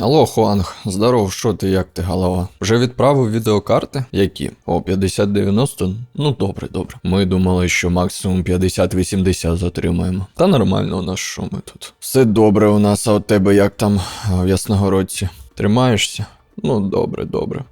Алло, Хуанг, здоров, що ти, як ти, голова? Вже відправив відеокарти? Які? О, 5090? Ну добре, добре. Ми думали, що максимум 50-80 затримаємо. Та нормально у нас що ми тут. Все добре у нас, а у тебе як там в Ясногородці? Тримаєшся? Ну, добре, добре.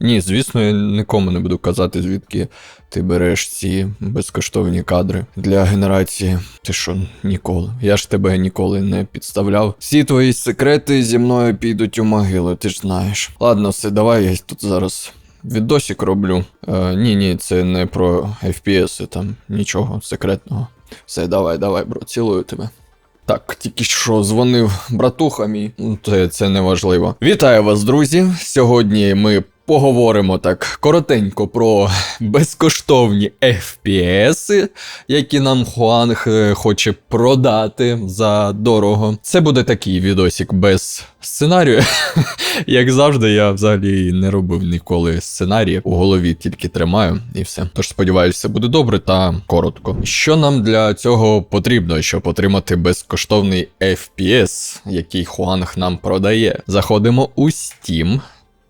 Ні, звісно, я нікому не буду казати, звідки ти береш ці безкоштовні кадри для генерації. Ти що, ніколи? Я ж тебе ніколи не підставляв. Всі твої секрети зі мною підуть у могилу, ти ж знаєш. Ладно, все, давай я тут зараз. Відосик роблю. Е, ні, ні, це не про FPS, там нічого секретного. Все, давай, давай, бро, цілую тебе. Так, тільки що дзвонив братуха мій, ну це, це не важливо. Вітаю вас, друзі! Сьогодні ми поговоримо так коротенько про безкоштовні FPS, які нам Хуанг е, хоче продати за дорого. Це буде такий відосик без сценарію. Як завжди, я взагалі не робив ніколи сценарії. У голові тільки тримаю і все. Тож сподіваюся, буде добре та коротко. Що нам для цього потрібно, щоб отримати безкоштовний FPS, який Хуанг нам продає? Заходимо у Steam.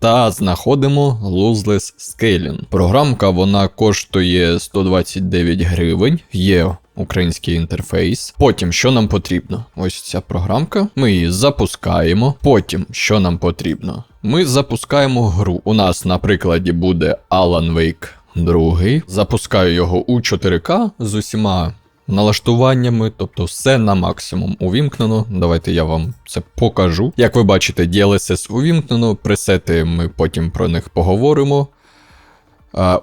Та знаходимо Lossless Scaling. Програмка вона коштує 129 гривень. Є український інтерфейс. Потім, що нам потрібно? Ось ця програмка. Ми її запускаємо. Потім, що нам потрібно? Ми запускаємо гру. У нас на прикладі буде Alan Wake 2. Запускаю його у 4К з усіма налаштуваннями, тобто все на максимум увімкнено. Давайте я вам це покажу. Як ви бачите, DLSS увімкнено, пресети ми потім про них поговоримо.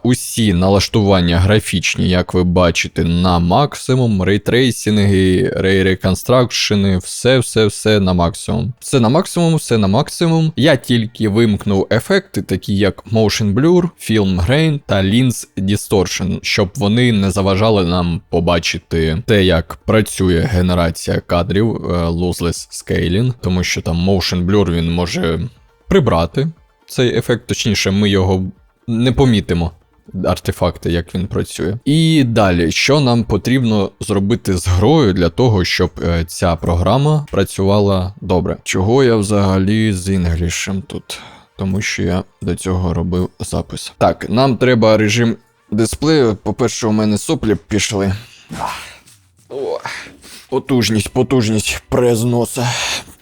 Усі налаштування графічні, як ви бачите, на максимум, рейтрейсінги, рейреконстракшени, все, все, все на максимум. Все на максимум, все на максимум. Я тільки вимкнув ефекти, такі як Motion Blur, Film Grain та Lens Distortion, щоб вони не заважали нам побачити те, як працює генерація кадрів е, Lossless Scaling, тому що там Motion Blur він може прибрати цей ефект, точніше, ми його не помітимо. Артефакти, як він працює. І далі, що нам потрібно зробити з грою для того, щоб е, ця програма працювала добре. Чого я взагалі з інглішем тут? Тому що я до цього робив запис. Так, нам треба режим дисплею. По-перше, у мене соплі пішли. О, потужність, потужність прес носа.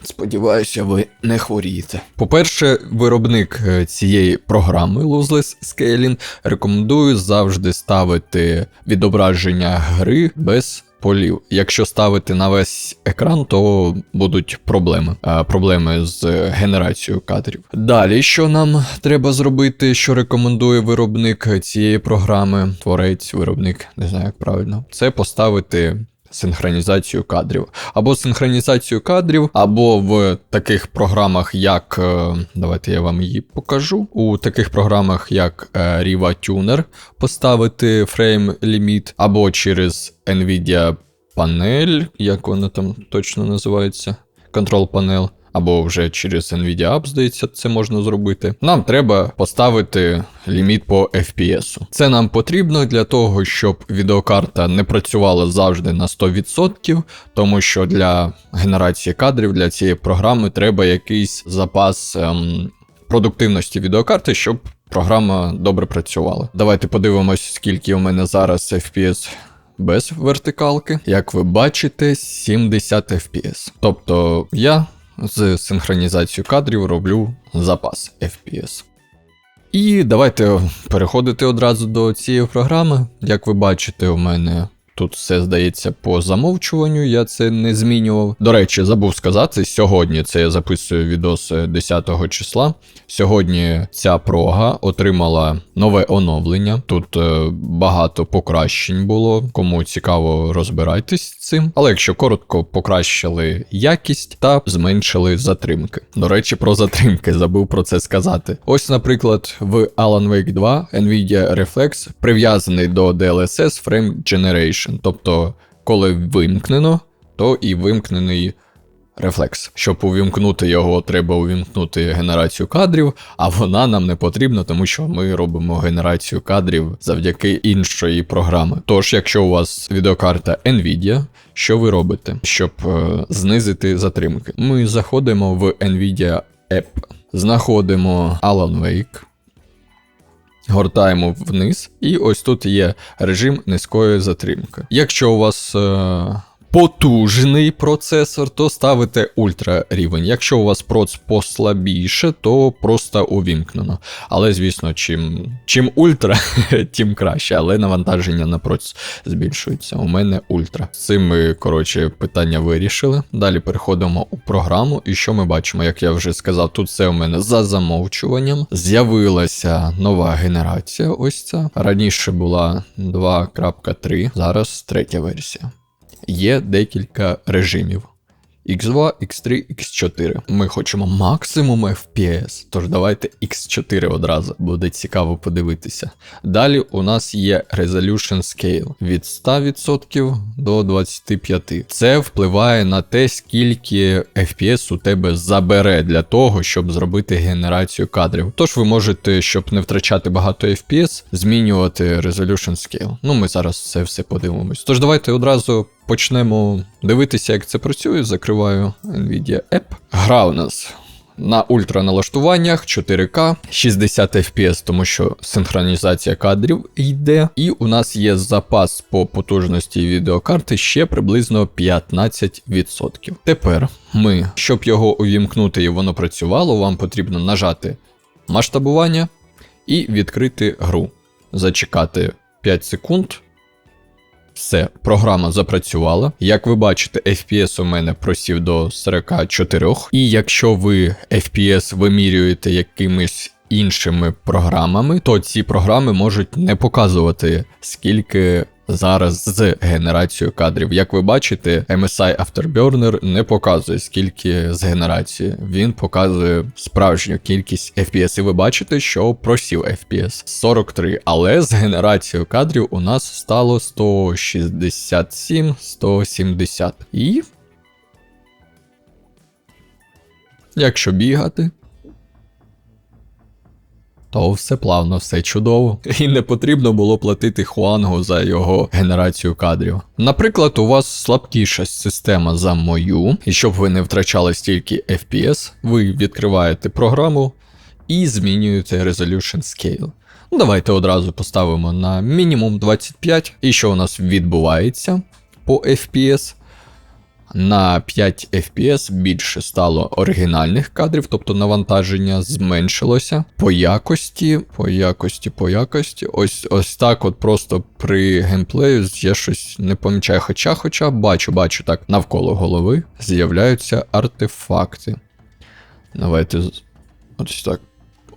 Сподіваюся, ви не хворієте. По-перше, виробник е, цієї програми Lossless Scaling рекомендує завжди ставити відображення гри без полів. Якщо ставити на весь екран, то будуть проблеми. А, проблеми з генерацією кадрів. Далі, що нам треба зробити, що рекомендує виробник цієї програми, творець, виробник, не знаю, як правильно, це поставити. Синхронізацію кадрів. Або синхронізацію кадрів, або в таких програмах, як. е, Давайте я вам її покажу. У таких програмах, як е, Riva Tuner, поставити фрейм ліміт, або через Nvidia панель, як вона там точно називається, Control Panel. Або вже через Nvidia App, здається, це можна зробити. Нам треба поставити ліміт по FPS. Це нам потрібно для того, щоб відеокарта не працювала завжди на 100%, тому що для генерації кадрів для цієї програми треба якийсь запас ем, продуктивності відеокарти, щоб програма добре працювала. Давайте подивимось, скільки у мене зараз FPS без вертикалки. Як ви бачите, 70 FPS. Тобто я з синхронізацією кадрів роблю запас FPS. І давайте переходити одразу до цієї програми. Як ви бачите, у мене тут все здається по замовчуванню, я це не змінював. До речі, забув сказати, сьогодні це я записую відос 10 числа. Сьогодні ця прога отримала нове оновлення. Тут е, багато покращень було. Кому цікаво, розбирайтесь з цим. Але якщо коротко, покращили якість та зменшили затримки. До речі, про затримки забув про це сказати. Ось, наприклад, в Alan Wake 2 Nvidia Reflex прив'язаний до DLSS Frame Generation. Тобто, коли вимкнено, то і вимкнений рефлекс. Щоб увімкнути його, треба увімкнути генерацію кадрів, а вона нам не потрібна, тому що ми робимо генерацію кадрів завдяки іншої програми. Тож, якщо у вас відеокарта Nvidia, що ви робите, щоб е, знизити затримки? Ми заходимо в Nvidia App. Знаходимо Alan Wake. Гортаємо вниз, і ось тут є режим низької затримки. Якщо у вас е, потужний процесор, то ставите ультра рівень. Якщо у вас проц послабіше, то просто увімкнено. Але, звісно, чим чим ультра, тим краще. Але навантаження на проц збільшується. У мене ультра. З цим ми, коротше, питання вирішили. Далі переходимо у програму. І що ми бачимо? Як я вже сказав, тут все у мене за замовчуванням. З'явилася нова генерація. Ось ця. Раніше була 2.3, зараз третя версія є декілька режимів. X2, X3, X4. Ми хочемо максимум FPS, тож давайте X4 одразу, буде цікаво подивитися. Далі у нас є Resolution Scale від 100% до 25%. Це впливає на те, скільки FPS у тебе забере для того, щоб зробити генерацію кадрів. Тож ви можете, щоб не втрачати багато FPS, змінювати Resolution Scale. Ну, ми зараз це все подивимось. Тож давайте одразу почнемо дивитися, як це працює. Закриваю Nvidia App. Гра у нас. На ультраналаштуваннях 4К 60 FPS, тому що синхронізація кадрів йде. І у нас є запас по потужності відеокарти ще приблизно 15%. Тепер ми, щоб його увімкнути і воно працювало, вам потрібно нажати масштабування і відкрити гру. Зачекати 5 секунд. Все, програма запрацювала. Як ви бачите, FPS у мене просів до 44. І якщо ви FPS вимірюєте якимись іншими програмами, то ці програми можуть не показувати, скільки зараз з генерацією кадрів. Як ви бачите, MSI Afterburner не показує скільки з генерації. Він показує справжню кількість FPS. І ви бачите, що просів FPS 43, але з генерацією кадрів у нас стало 167, 170. І. Якщо бігати, то все плавно, все чудово, і не потрібно було платити Хуангу за його генерацію кадрів. Наприклад, у вас слабкіша система за мою, і щоб ви не втрачали стільки FPS, ви відкриваєте програму і змінюєте Resolution Scale. Ну, Давайте одразу поставимо на мінімум 25, і що у нас відбувається по FPS на 5 FPS більше стало оригінальних кадрів, тобто навантаження зменшилося. По якості, по якості, по якості. Ось ось так от просто при геймплею я щось не помічаю. Хоча, хоча бачу, бачу так, навколо голови з'являються артефакти. Давайте ось так.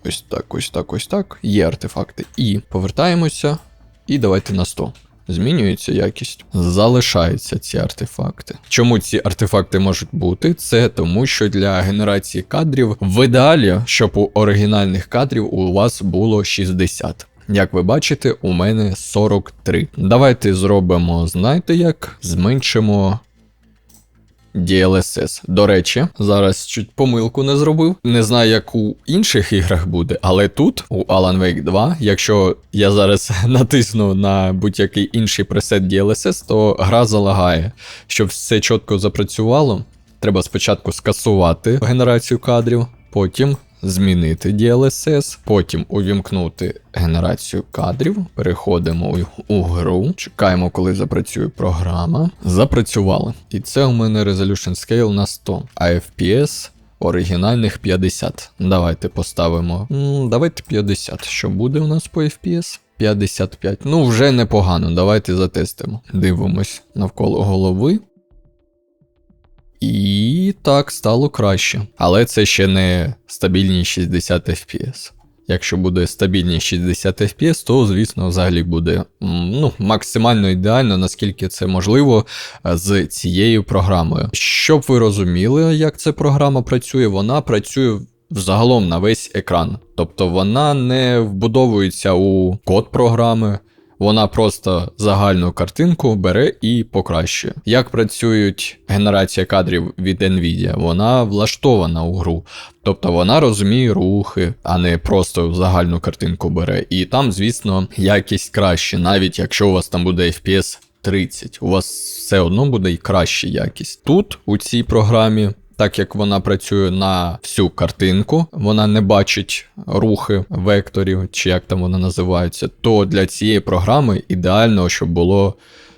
Ось так, ось так, ось так. Є артефакти. І повертаємося. І давайте на 100 змінюється якість, залишаються ці артефакти. Чому ці артефакти можуть бути? Це тому, що для генерації кадрів в ідеалі, щоб у оригінальних кадрів у вас було 60. Як ви бачите, у мене 43. Давайте зробимо, знаєте як? Зменшимо DLSS. До речі, зараз чуть помилку не зробив. Не знаю, як у інших іграх буде, але тут, у Alan Wake 2, якщо я зараз натисну на будь-який інший пресет DLSS, то гра залагає. Щоб все чітко запрацювало, треба спочатку скасувати генерацію кадрів, потім змінити DLSS, потім увімкнути генерацію кадрів, переходимо у, гру, чекаємо, коли запрацює програма. Запрацювало. І це у мене Resolution Scale на 100, а FPS оригінальних 50. Давайте поставимо. Давайте 50. Що буде у нас по FPS? 55. Ну, вже непогано. Давайте затестимо. Дивимось навколо голови. І так, стало краще. Але це ще не стабільні 60 FPS. Якщо буде стабільні 60 FPS, то, звісно, взагалі буде ну, максимально ідеально, наскільки це можливо з цією програмою. Щоб ви розуміли, як ця програма працює, вона працює взагалом на весь екран. Тобто вона не вбудовується у код програми. Вона просто загальну картинку бере і покращує. Як працюють генерація кадрів від Nvidia, вона влаштована у гру. Тобто вона розуміє рухи, а не просто загальну картинку бере. І там, звісно, якість краще, навіть якщо у вас там буде FPS 30, у вас все одно буде і краща якість. Тут у цій програмі так як вона працює на всю картинку, вона не бачить рухи векторів, чи як там вони називаються, то для цієї програми ідеально, щоб було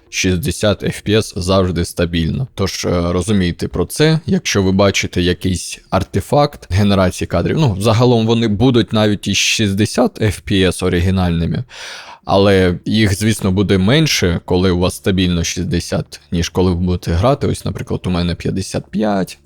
60 FPS завжди стабільно. Тож е, розумійте про це, якщо ви бачите якийсь артефакт генерації кадрів, ну загалом вони будуть навіть і 60 FPS оригінальними. Але їх, звісно, буде менше, коли у вас стабільно 60, ніж коли ви будете грати. Ось, наприклад, у мене 55.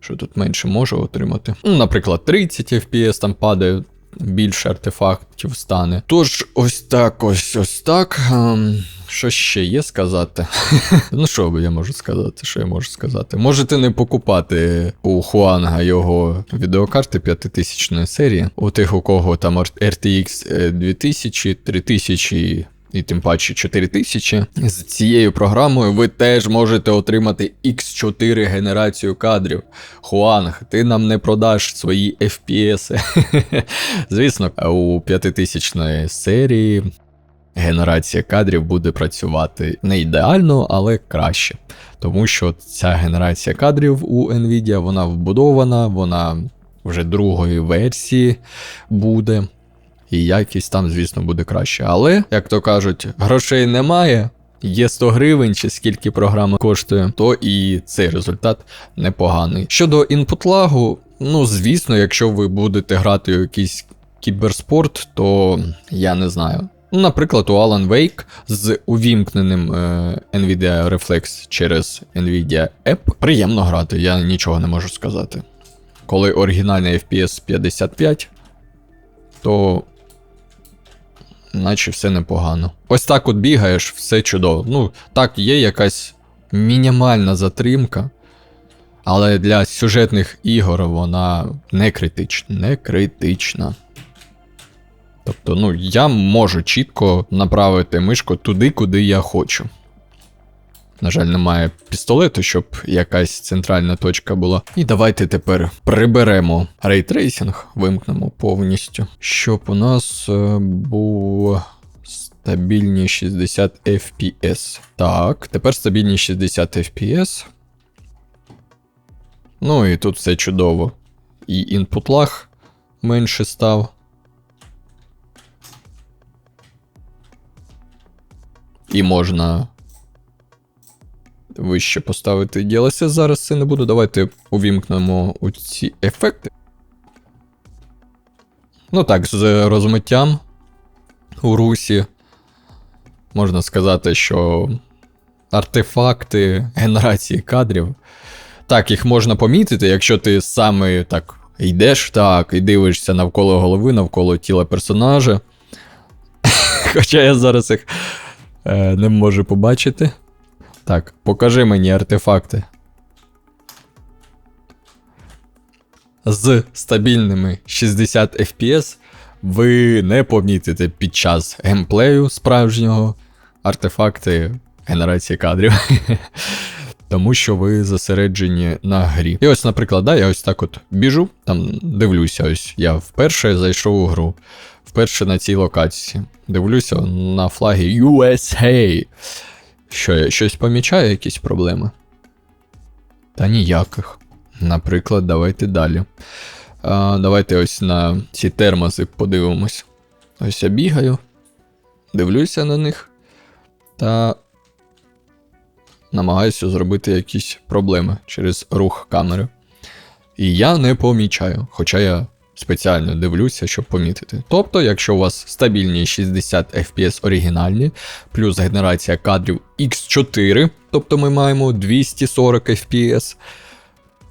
Що тут менше можу отримати? Ну, наприклад, 30 FPS там падає, більше артефактів стане. Тож, ось так, ось ось так. Ем, що ще є сказати? ну, що я можу сказати? Що я можу сказати? Можете не покупати у Хуанга його відеокарти 5000 серії. У тих, у кого там RTX 2000, 3000. І тим паче 4000. З цією програмою ви теж можете отримати X4 генерацію кадрів. Хуанг, ти нам не продаш свої FPS. Звісно, у 5000 серії генерація кадрів буде працювати не ідеально, але краще. Тому що ця генерація кадрів у Nvidia вона вбудована, вона вже другої версії буде. І якість там, звісно, буде краще. Але, як то кажуть, грошей немає. Є 100 гривень, чи скільки програма коштує, то і цей результат непоганий. Щодо інпут лагу, ну звісно, якщо ви будете грати у якийсь кіберспорт, то я не знаю. Наприклад, у Alan Wake з увімкненим е, Nvidia Reflex через Nvidia App приємно грати, я нічого не можу сказати. Коли оригінальний FPS 55, то наче все непогано. Ось так от бігаєш, все чудово. Ну, так, є якась мінімальна затримка, але для сюжетних ігор вона не критична. Не критична. Тобто, ну, я можу чітко направити мишку туди, куди я хочу. На жаль, немає пістолету, щоб якась центральна точка була. І давайте тепер приберемо рейтрейсинг, вимкнемо повністю. Щоб у нас е, був стабільні 60 FPS. Так, тепер стабільні 60 FPS. Ну і тут все чудово. І інпут лаг менше став. І можна вище поставити ділося. Зараз це не буду. Давайте увімкнемо ці ефекти. Ну так, з розмиттям у русі. Можна сказати, що артефакти генерації кадрів. Так, їх можна помітити, якщо ти саме так йдеш так і дивишся навколо голови, навколо тіла персонажа. Хоча я зараз їх е, не можу побачити. Так, покажи мені артефакти. З стабільними 60 FPS ви не помітите під час геймплею справжнього артефакти генерації кадрів. Тому що ви зосереджені на грі. І ось, наприклад, да, я ось так от біжу, там дивлюся, ось я вперше зайшов у гру, вперше на цій локації. Дивлюся на флаги USA. Що я щось помічаю, якісь проблеми? Та ніяких. Наприклад, давайте далі. А, Давайте ось на ці термоси подивимось. Ось я бігаю, дивлюся на них та намагаюся зробити якісь проблеми через рух камери. І я не помічаю, хоча я спеціально дивлюся, щоб помітити. Тобто, якщо у вас стабільні 60 FPS оригінальні, плюс генерація кадрів X4, тобто ми маємо 240 FPS,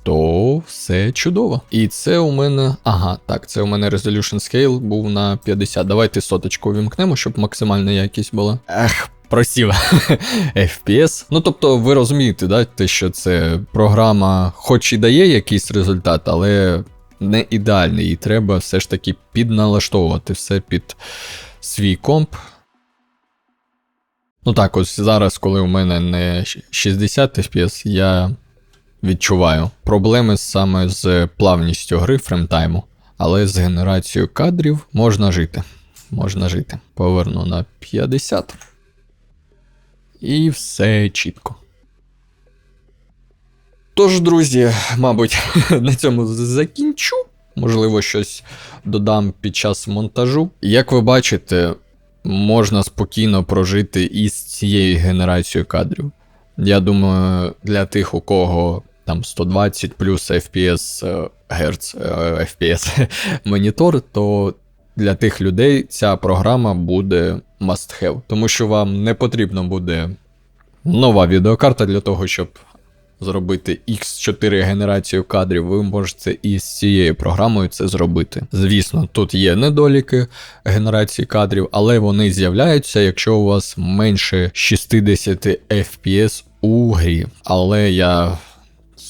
то все чудово. І це у мене. Ага, так, це у мене Resolution Scale був на 50. Давайте соточку вімкнемо, щоб максимальна якість була. Ех, просів FPS. Ну, тобто, ви розумієте, да, те, що це програма, хоч і дає якийсь результат, але не ідеальний, і треба все ж таки підналаштовувати все під свій комп. Ну так, ось зараз, коли у мене не 60 FPS, я відчуваю проблеми саме з плавністю гри фремтайму, але з генерацією кадрів можна жити. Можна жити. Поверну на 50. І все чітко. Тож, друзі, мабуть, на цьому закінчу. Можливо, щось додам під час монтажу. Як ви бачите, можна спокійно прожити із цією генерацією кадрів. Я думаю, для тих, у кого там 120 плюс FPS е, Герц, е, FPS монітор, то для тих людей ця програма буде must have, тому що вам не потрібно буде нова відеокарта для того, щоб зробити X4 генерацію кадрів, ви можете із цією програмою це зробити. Звісно, тут є недоліки генерації кадрів, але вони з'являються, якщо у вас менше 60 FPS у грі. Але я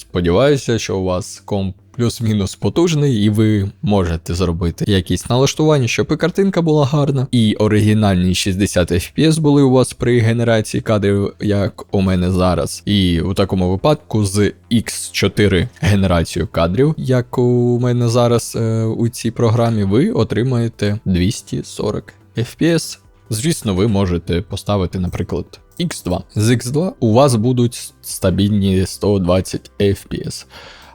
сподіваюся, що у вас комп плюс-мінус потужний, і ви можете зробити якісь налаштування, щоб і картинка була гарна, і оригінальні 60 FPS були у вас при генерації кадрів, як у мене зараз. І у такому випадку з X4 генерацією кадрів, як у мене зараз е, у цій програмі, ви отримаєте 240 FPS. Звісно, ви можете поставити, наприклад, X2. З X2 у вас будуть стабільні 120 FPS.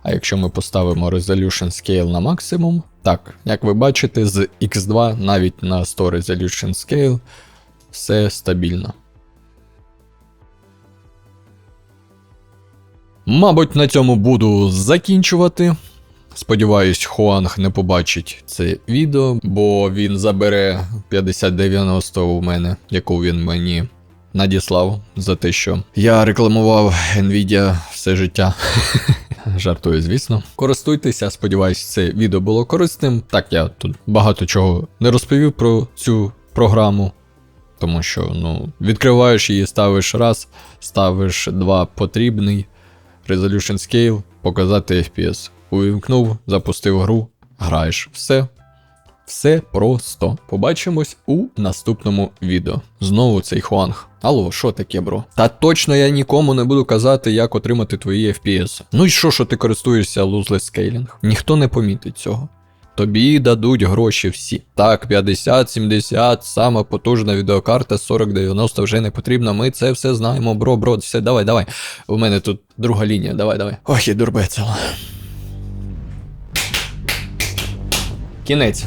А якщо ми поставимо Resolution Scale на максимум, так, як ви бачите, з X2 навіть на 100 Resolution Scale все стабільно. Мабуть, на цьому буду закінчувати. Сподіваюсь, Хуанг не побачить це відео, бо він забере 5090 у мене, яку він мені надіслав за те, що я рекламував Nvidia все життя. Жартую, звісно. Користуйтеся, сподіваюсь, це відео було корисним. Так, я тут багато чого не розповів про цю програму. Тому що, ну, відкриваєш її, ставиш раз, ставиш два потрібний, Resolution Scale, показати FPS. Увімкнув, запустив гру, граєш. Все. Все просто. Побачимось у наступному відео. Знову цей Хуанг. Алло, що таке, бро? Та точно я нікому не буду казати, як отримати твої FPS. Ну і що, що ти користуєшся lossless scaling? Ніхто не помітить цього. Тобі дадуть гроші всі. Так, 50, 70, сама потужна відеокарта 4090 вже не потрібна. Ми це все знаємо, бро, бро. Все, давай, давай. У мене тут друга лінія, давай, давай. Ох, і дурбецела. Кінець.